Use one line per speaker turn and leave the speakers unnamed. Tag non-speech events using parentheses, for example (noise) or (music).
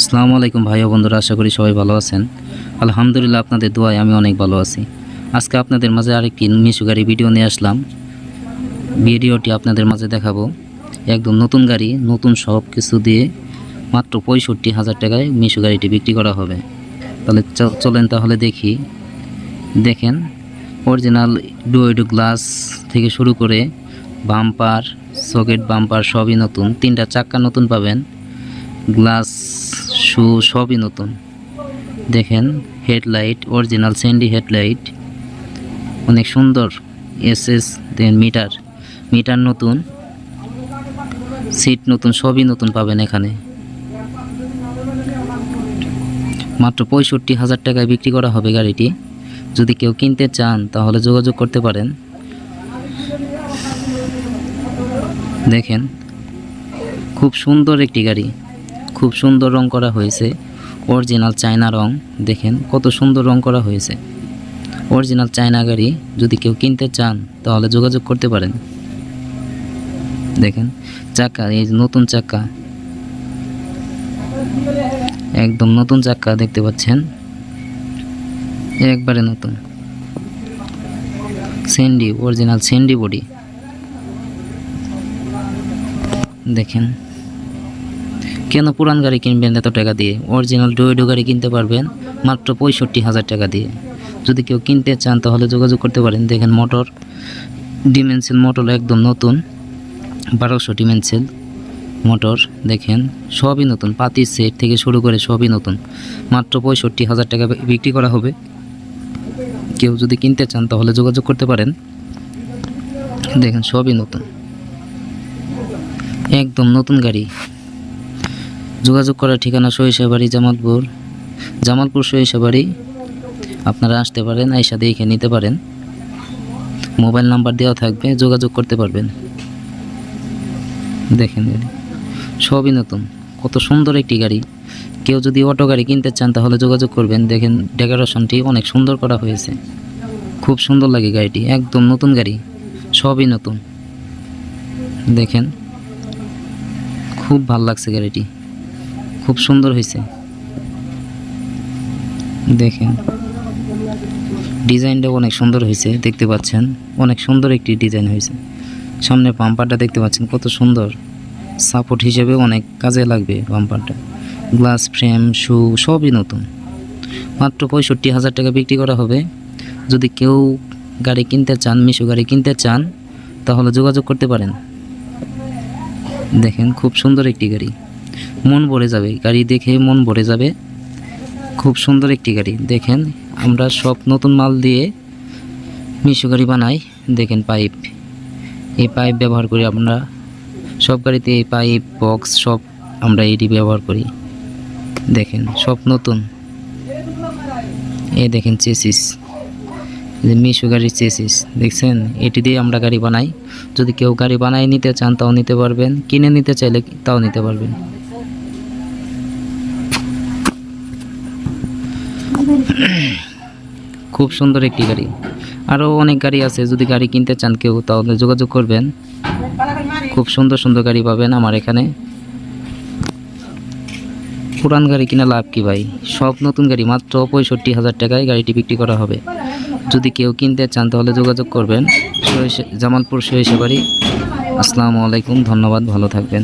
আসসালামু আলাইকুম ভাই ও বন্ধুরা, আশা করি সবাই ভালো আছেন। আলহামদুলিল্লাহ আপনাদের দোয়ায় আমি অনেক ভালো আছি। আজকে আপনাদের মাঝে আরেকটি মিশু গাড়ি ভিডিও নিয়ে আসলাম। ভিডিওটি আপনাদের মাঝে দেখাবো। একদম নতুন গাড়ি, নতুন সব কিছু দিয়ে মাত্র পঁয়ষট্টি হাজার টাকায় মিশু গাড়িটি বিক্রি করা হবে। তাহলে চলেন তাহলে দেখি। দেখেন অরিজিনাল ডুয়েডু গ্লাস থেকে শুরু করে বাম্পার সকেট বাম্পার সবই নতুন। তিনটা চাক্কা নতুন পাবেন। গ্লাস শু সবই নতুন। দেখেন, হেডলাইট, অরিজিনাল স্যান্ডি হেডলাইট। অনেক সুন্দর এস এস দেন মিটার। মিটার নতুন, সিট নতুন, সবই নতুন পাবেন এখানে। মাত্র পঁয়ষট্টি হাজার টাকায় বিক্রি করা হবে গাড়িটি। যদি কেউ কিনতে চান, তাহলে যোগাযোগ করতে পারেন। দেখেন, খুব সুন্দর একটি গাড়ি। খুব সুন্দর রং করা হয়েছে। অরিজিনাল চায়না রং, দেখেন কত সুন্দর রং করা হয়েছে। অরিজিনাল চায়না গাড়ি, যদি কেউ কিনতে চান, তাহলে যোগাযোগ করতে পারেন। দেখেন, চাকা, এই নতুন চাকা। একদম নতুন চাকা দেখতে পাচ্ছেন। একবারে নতুন। সেন্ডি অরিজিনাল সেন্ডি বডি দেখেন কেন পুরান গাড়ি কিনবেন এত টাকা দিয়ে? অরিজিনাল ডোয়েডো গাড়ি কিনতে পারবেন মাত্র পঁয়ষট্টি হাজার টাকা দিয়ে। যদি কেউ কিনতে চান, তাহলে যোগাযোগ করতে পারেন। দেখেন মোটর ডিমেনসিল মোটর একদম নতুন, বারোশো ডিমেনসিল মোটর দেখেন সবই নতুন, পাতি সেট থেকে শুরু করে সবই নতুন। মাত্র পঁয়ষট্টি হাজার টাকা বিক্রি করা হবে। কেউ যদি কিনতে চান, তাহলে যোগাযোগ করতে পারেন। দেখেন সবই নতুন। একদম নতুন গাড়ি। যোগাযোগ করার ঠিকানা সরিষাবাড়ি জামালপুর জামালপুর সরিষাবাড়ি আপনারা আসতে পারেন, আইসা দেখে নিতে পারেন। মোবাইল নাম্বার দেওয়া থাকবে, যোগাযোগ করতে পারবেন। দেখেন সবই নতুন। কত সুন্দর একটি গাড়ি। কেউ যদি অটো গাড়ি কিনতে চান, তাহলে যোগাযোগ করবেন। দেখেন, ডেকোরেশনটি অনেক সুন্দর করা হয়েছে। খুব সুন্দর লাগে গাড়িটি, একদম নতুন গাড়ি। সবই নতুন। দেখেন, খুব ভালো লাগছে গাড়িটি। খুব সুন্দর হয়েছে। দেখেন। ডিজাইনটা অনেক সুন্দর হয়েছে, দেখতে পাচ্ছেন? অনেক সুন্দর একটি ডিজাইন হয়েছে। সামনে পাম্পারটা দেখতে পাচ্ছেন, কত সুন্দর। সাপোর্ট হিসেবে অনেক কাজে লাগবে পাম্পারটা গ্লাস ফ্রেম, শু, সবই নতুন। মাত্র পঁয়ষট্টি হাজার টাকা বিক্রি করা হবে। যদি কেউ গাড়ি কিনতে চান, মিশু গাড়ি কিনতে চান, তাহলে যোগাযোগ করতে পারেন। দেখেন, খুব সুন্দর একটি গাড়ি। মন ভরে যাবে। গাড়ি দেখে মন ভরে যাবে। খুব সুন্দর একটি গাড়ি। দেখেন, আমরা সব নতুন মাল দিয়ে মিশু গাড়ি বানাই। দেখেন পাইপ। এই পাইপ ব্যবহার করি আমরা সব গাড়িতে এই পাইপ, বক্স সব আমরা এটি ব্যবহার করি। দেখেন, সব নতুন। এই দেখেন চেসিস। যে মিশু গাড়ির চেসিস। দেখছেন? এটি দিয়ে আমরা গাড়ি বানাই। যদি কেউ গাড়ি বানাই নিতে চান, তাও নিতে পারবেন। কিনে নিতে চাইলে তাও নিতে পারবেন। (coughs) খুব সুন্দর একটি গাড়ি। আরও অনেক গাড়ি আছে, যদি গাড়ি কিনতে চান কেউ, তাহলে যোগাযোগ করবেন। খুব সুন্দর সুন্দর গাড়ি পাবেন আমার এখানে। পুরান গাড়ি কিনা লাভ কি ভাই? সব নতুন গাড়ি, মাত্র পঁয়ষট্টি হাজার টাকায় গাড়িটি বিক্রি করা হবে। যদি কেউ কিনতে চান, তাহলে যোগাযোগ করবেন। জামালপুর সরিষাবাড়ি আসসালামু আলাইকুম, ধন্যবাদ, ভালো থাকবেন।